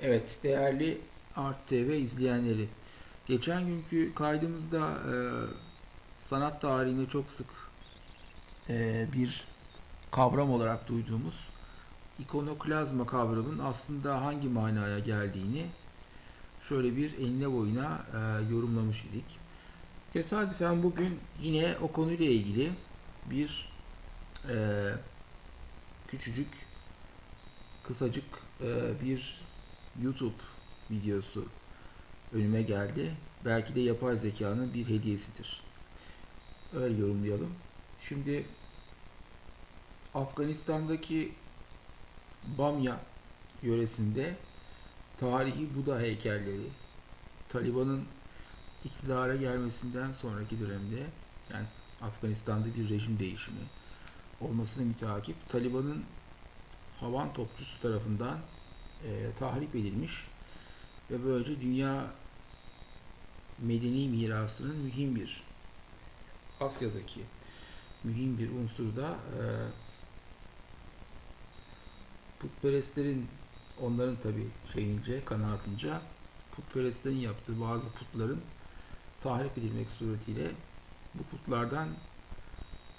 Evet, değerli Art TV izleyenleri. Geçen günkü kaydımızda e, sanat tarihinde çok sık e, bir kavram olarak duyduğumuz ikonoklazma kavramının aslında hangi manaya geldiğini şöyle bir eline boyuna e, yorumlamış idik. Tesadüfen bugün yine o konuyla ilgili bir e, küçücük kısacık e, bir YouTube videosu önüme geldi. Belki de yapay zekanın bir hediyesidir. Öyle yorumlayalım. Şimdi Afganistan'daki Bamya yöresinde tarihi Buda heykelleri Taliban'ın iktidara gelmesinden sonraki dönemde yani Afganistan'da bir rejim değişimi olmasına müteakip Taliban'ın havan topçusu tarafından e, tahrip edilmiş ve böylece dünya medeni mirasının mühim bir Asya'daki mühim bir unsuru da e, putperestlerin onların tabi şeyince kanaatince putperestlerin yaptığı bazı putların tahrip edilmek suretiyle bu putlardan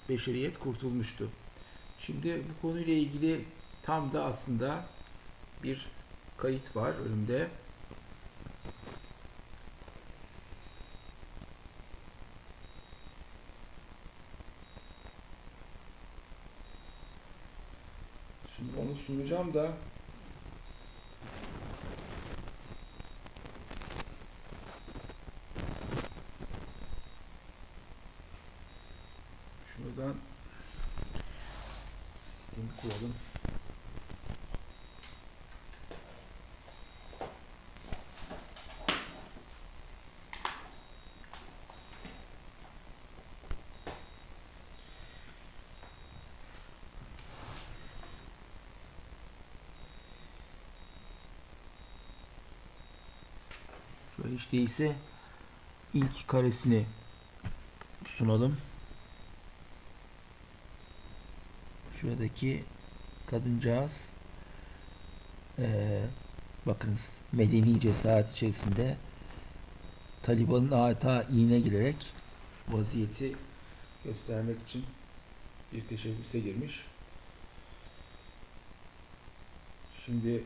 beşeriyet kurtulmuştu. Şimdi bu konuyla ilgili tam da aslında bir kayıt var önümde. Şimdi onu sunacağım da şuradan sistemi kuralım. Hiç değilse ilk karesini sunalım. Şuradaki kadıncağız eee bakınız medeni cesaret içerisinde Taliban'ın adeta iğne girerek vaziyeti göstermek için bir teşebbüse girmiş. Şimdi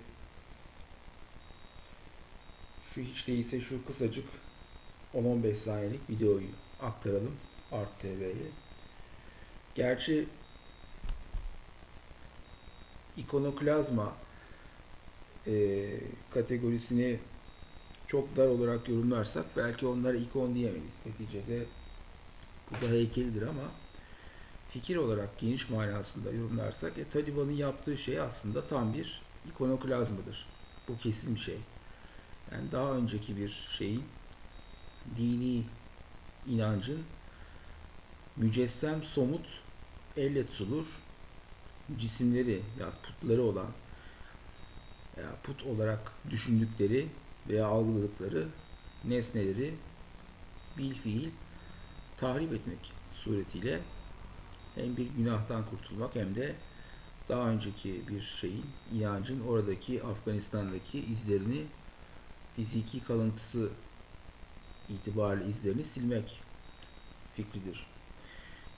şu hiç değilse şu kısacık 10-15 saniyelik videoyu aktaralım Art TV'ye. Gerçi ikonoklazma e, kategorisini çok dar olarak yorumlarsak belki onlara ikon diyemeyiz. Neticede bu da heykelidir ama fikir olarak geniş manasında yorumlarsak e, Taliban'ın yaptığı şey aslında tam bir ikonoklazmadır. Bu kesin bir şey. Yani daha önceki bir şeyin dini inancın mücessem somut elle tutulur cisimleri ya putları olan ya put olarak düşündükleri veya algıladıkları nesneleri bil fiil tahrip etmek suretiyle hem bir günahtan kurtulmak hem de daha önceki bir şeyin inancın oradaki Afganistan'daki izlerini fiziki kalıntısı itibariyle izlerini silmek fikridir.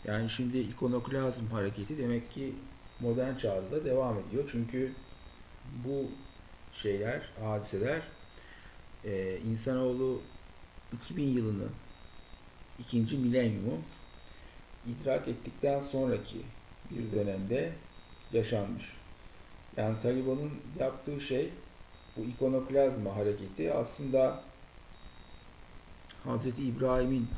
Yani şimdi ikonoklazm hareketi demek ki modern çağda devam ediyor. Çünkü bu şeyler, hadiseler e, insanoğlu 2000 yılını ikinci milenyumu idrak ettikten sonraki bir dönemde yaşanmış. Yani Taliban'ın yaptığı şey bu ikonoklazma hareketi aslında Hz. İbrahim'in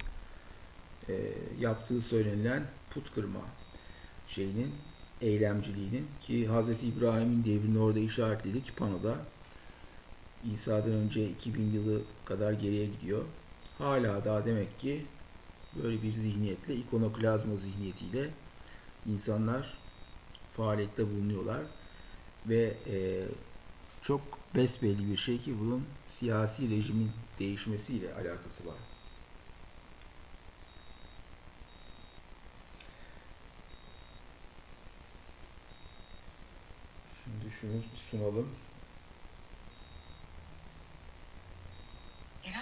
e, yaptığı söylenilen put kırma şeyinin eylemciliğinin ki Hz. İbrahim'in devrini orada işaretledik panoda İsa'dan önce 2000 yılı kadar geriye gidiyor. Hala daha demek ki böyle bir zihniyetle ikonoklazma zihniyetiyle insanlar faaliyette bulunuyorlar ve e, çok besbelli bir şey ki bunun siyasi rejimin değişmesiyle alakası var. Şimdi şunu sunalım.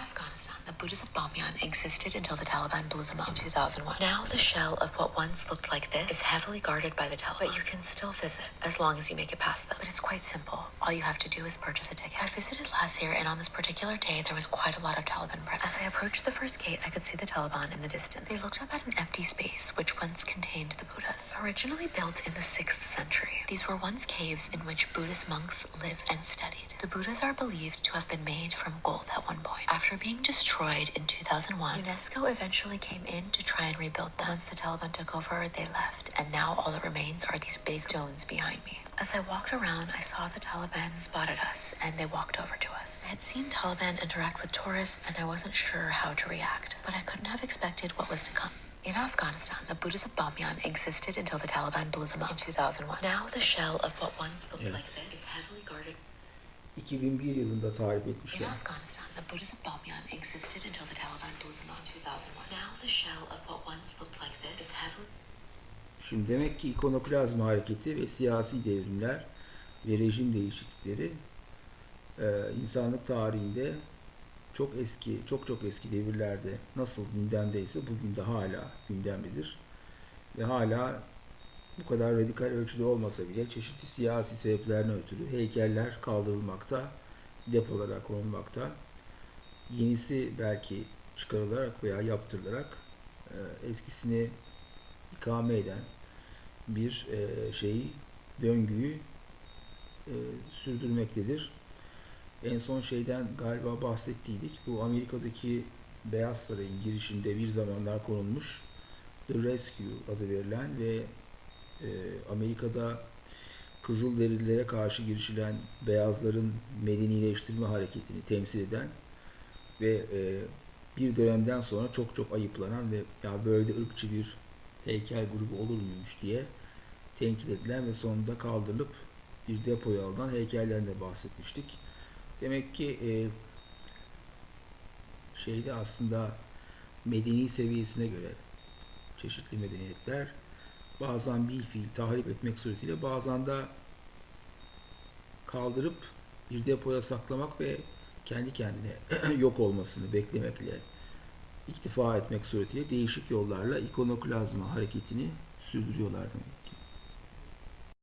Afghanistan, the Buddhas of Bamyan existed until the Taliban blew them up in 2001. Now the shell of what once looked like this is heavily guarded by the Taliban, but you can still visit as long as you make it past them. But it's quite simple. All you have to do is purchase a ticket. I visited last year, and on this particular day, there was quite a lot of Taliban presence. As I approached the first gate, I could see the Taliban in the distance. They looked up at an empty space which once contained the Buddhas. Originally built in the 6th century, these were once caves in which Buddhist monks lived and studied. The Buddhas are believed to have been made from gold at one point. After being destroyed in 2001, UNESCO eventually came in to try and rebuild them. Once the Taliban took over, they left, and now all that remains are these big stones behind me. As I walked around, I saw the Taliban spotted us and they walked over to us. I had seen Taliban interact with tourists and I wasn't sure how to react, but I couldn't have expected what was to come. In Afghanistan, the Buddhas of Bamyan existed until the Taliban blew them up in 2001. Now the shell of what once looked like this is heavily guarded 2001 yılında tarif In etmişler. Afghanistan, the Buddhas of Bamyan existed until the Taliban blew them up in 2001. Now the shell of what once looked like this is heavily Şimdi demek ki ikonoklazma hareketi ve siyasi devrimler ve rejim değişiklikleri e, insanlık tarihinde çok eski, çok çok eski devirlerde nasıl gündemdeyse bugün de hala gündemdedir. Ve hala bu kadar radikal ölçüde olmasa bile çeşitli siyasi sebeplerine ötürü heykeller kaldırılmakta, depolara konulmakta. Yenisi belki çıkarılarak veya yaptırılarak e, eskisini ikame eden bir e, şeyi, döngüyü e, sürdürmektedir. En son şeyden galiba bahsettiydik. Bu Amerika'daki Beyaz Saray'ın girişinde bir zamanlar konulmuş The Rescue adı verilen ve e, Amerika'da Kızılderililere karşı girişilen beyazların medenileştirme hareketini temsil eden ve e, bir dönemden sonra çok çok ayıplanan ve ya böyle ırkçı bir heykel grubu olur muymuş diye tenkit edilen ve sonunda kaldırılıp bir depoya alınan heykellerden de bahsetmiştik. Demek ki e, şeyde aslında medeni seviyesine göre çeşitli medeniyetler bazen bir fiil tahrip etmek suretiyle bazen de kaldırıp bir depoya saklamak ve kendi kendine yok olmasını beklemekle iktifa etmek suretiyle değişik yollarla ikonoklazma hareketini sürdürüyorlar demek.